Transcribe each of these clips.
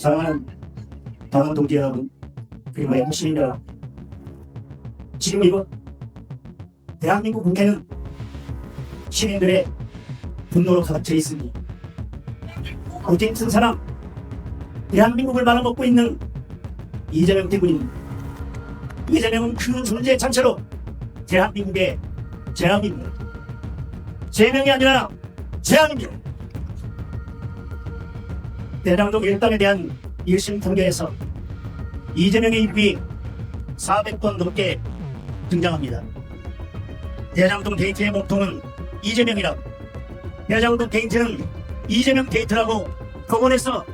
사랑하는 당원 동지 여러분 그리고 애국 시민 여러분 지금 이곳 대한민국 국회는 시민들의 분노로 가득 차 있습니다. 오직 큰 사람 대한민국을 말아먹고 있는 이재명 때문입니다. 이재명은 그 존재 자체로 대한민국의 재앙입니다. 재명이 아니라 재앙입니다. 대장동 일당에 대한 1심 판결에서 이재명의 이름이 400번 넘게 등장합니다. 대장동 데이트의 몸통은 이재명이라고 대장동 데이트는 이재명 데이트라고 법원에서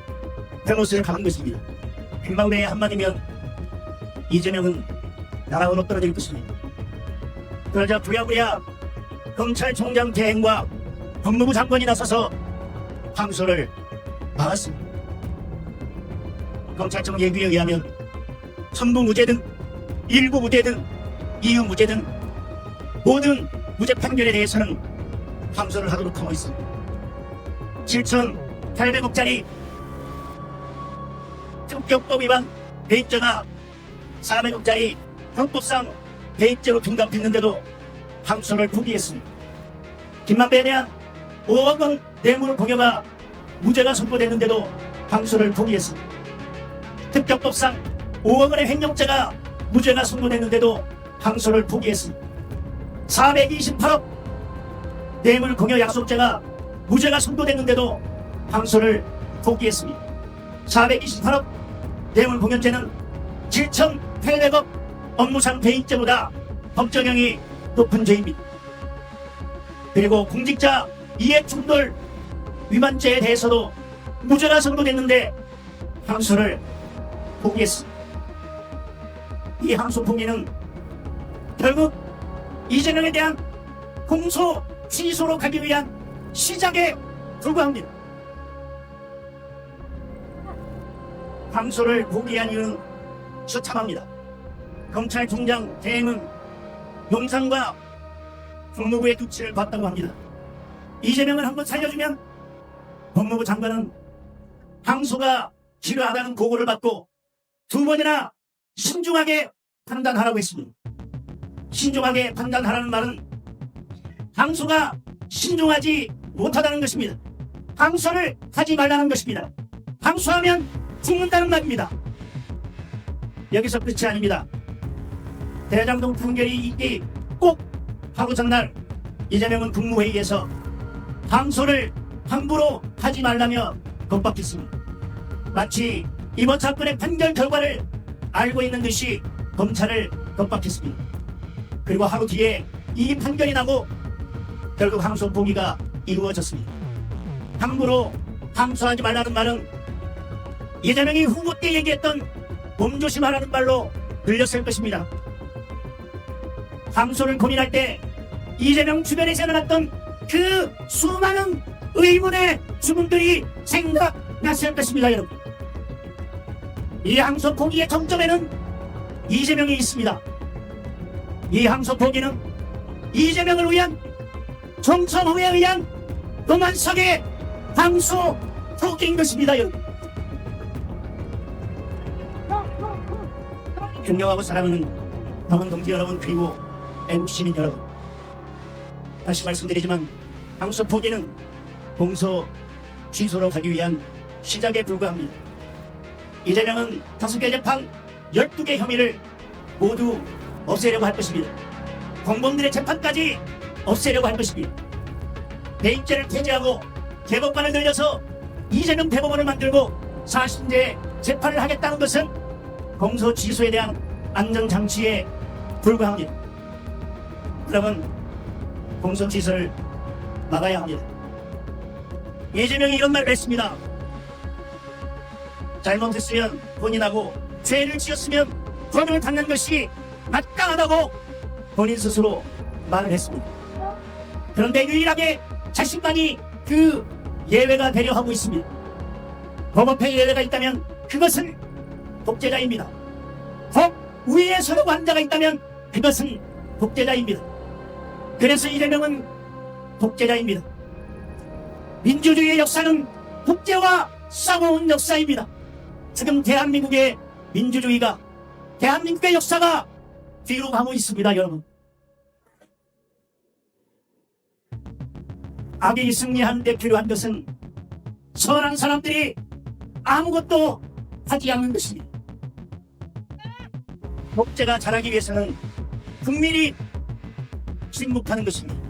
변호스를 가는 것입니다. 빈방대의 한마디면 이재명은 나락으로 떨어질 것입니다. 그러자 부랴부랴 검찰총장 대행과 법무부 장관이 나서서 항소를 막았습니다. 검찰청 예규에 의하면 전부 무죄든 일부 무죄든 이유 무죄든 모든 무죄 판결에 대해서는 항소를 하도록 하고 있습니다. 7,800억짜리 특격법 위반 배입자가 400억짜리 형법상 배입죄로 둔갑했는데도 항소를 포기했습니다. 김만배에 대한 5억 원 뇌물 공여가 무죄가 선고됐는데도 항소를 포기했습니다. 특격법상 5억 원의 횡령죄가 무죄가 선고됐는데도 항소를 포기했습니다. 428억 뇌물 공여 약속죄가 무죄가 선고됐는데도 항소를 포기했습니다. 428억 뇌물 공여죄는 7,800억 업무상 배임죄보다 법정형이 높은 죄입니다. 그리고 공직자 이해충돌 위반죄에 대해서도 무죄가 선고됐는데 항소를 포기했습니다. 이 항소 포기는 결국 이재명에 대한 공소 취소로 가기 위한 시작에 불과합니다. 항소를 포기한 이유는 처참합니다. 검찰총장 대행은 용산과 법무부의 두치를 받다고 합니다. 이재명을 한번 살려주면 법무부 장관은 항소가 필요하다는 보고를 받고 두 번이나 신중하게 판단하라고 했습니다. 신중하게 판단하라는 말은 항소가 신중하지 못하다는 것입니다. 항소를 하지 말라는 것입니다. 항소하면 죽는다는 말입니다. 여기서 끝이 아닙니다. 대장동 판결이 있기 꼭 하루 전날 이재명은 국무회의에서 항소를 함부로 하지 말라며 겁박했습니다. 마치 이번 사건의 판결 결과를 알고 있는 듯이 검찰을 겁박했습니다. 그리고 하루 뒤에 이 판결이 나고 결국 항소 포기가 이루어졌습니다. 함부로 항소하지 말라는 말은 이재명이 후보 때 얘기했던 몸조심하라는 말로 들렸을 것입니다. 항소를 고민할 때 이재명 주변에서 일어났던 그 수많은 의문의 주문들이 생각났을 것입니다, 여러분. 이 항소 포기의 정점에는 이재명이 있습니다. 이 항소 포기는 이재명을 위한 정천후에 의한 노만석의 항소 포기인 것입니다, 여러분. 존경하고 사랑하는 당원 동지 여러분 그리고 애국 시민 여러분 다시 말씀드리지만 항소 포기는 공소 취소로 가기 위한 시작에 불과합니다. 이재명은 다섯 개 재판 12개 혐의를 모두 없애려고 할 것입니다. 공범들의 재판까지 없애려고 할 것입니다. 대입죄를 폐지하고 대법관을 늘려서 이재명 대법원을 만들고 사신제 재판을 하겠다는 것은 공소 취소에 대한 안전장치에 불과합니다. 그러면 공소 취소를 막아야 합니다. 이재명이 이런 말을 했습니다. 잘못했으면 본인하고 죄를 지었으면 벌을 받는 것이 마땅하다고 본인 스스로 말을 했습니다. 그런데 유일하게 자신만이 그 예외가 되려 하고 있습니다. 법업회 예외가 있다면 그것은 독재자입니다. 법 위에 서로 환자가 있다면 그것은 독재자입니다. 그래서 이재명은 독재자입니다. 민주주의의 역사는 독재와 싸워온 역사입니다. 지금 대한민국의 민주주의가 대한민국의 역사가 뒤로 가고 있습니다, 여러분. 악이 승리하는 데 필요한 것은 선한 사람들이 아무것도 하지 않는 것입니다. 독재가 자라기 위해서는 국민이 침묵하는 것입니다.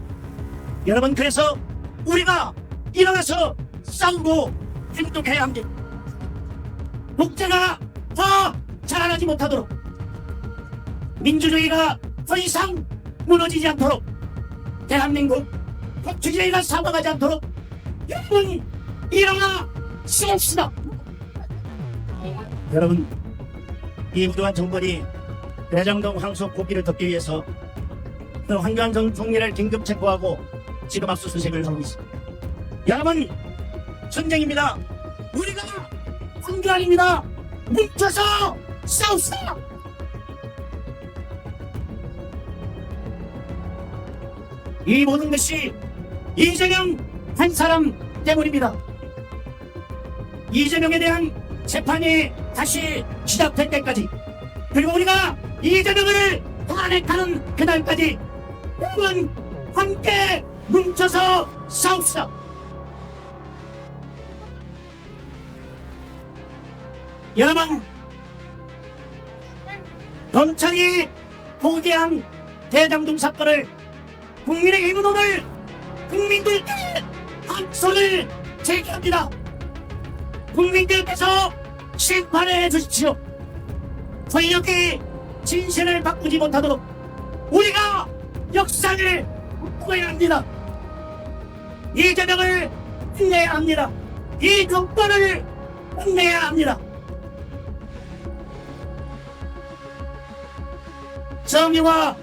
여러분 그래서 우리가 일어나서 싸우고 행동해야 합니다. 독재가 더 자라나지 못하도록 민주주의가 더 이상 무너지지 않도록 대한민국 법치주의가 사망하지 않도록 여러분 일어나 싸웁시다. 여러분 이 무도한 정권이 대장동 황소 고기를 덮기 위해서 그 황교안 총리를 긴급 체포하고 지금 압수수색을 하고 있습니다. 여러분 전쟁입니다. 우리가 황교안입니다. 뭉쳐서 싸웁시다. 이 모든 것이 이재명 한 사람 때문입니다. 이재명에 대한 재판이 다시 시작될 때까지 그리고 우리가 이재명을 탄핵하는 그날까지 여러분 함께 뭉쳐서 싸웁시다. 여러분 검찰이 포기한 대장동 사건을 국민의힘은 오늘 국민들께 항소를 제기합니다. 국민들께서 심판해 주십시오. 권력이 진실을 바꾸지 못하도록 우리가 역사를 바꿔야 합니다. 이재명을 끝내야 합니다. 이 정권을 끝내야 합니다. 정의와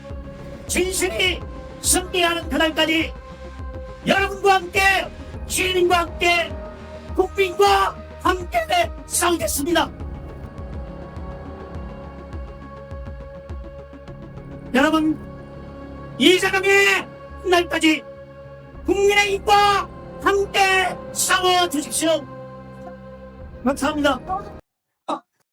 진실이 승리하는 그날까지 여러분과 함께 시민과 함께 국민과 함께 싸우겠습니다. 여러분 이재명의 날까지 국민의힘과 함께 싸워 주십시오. 감사합니다.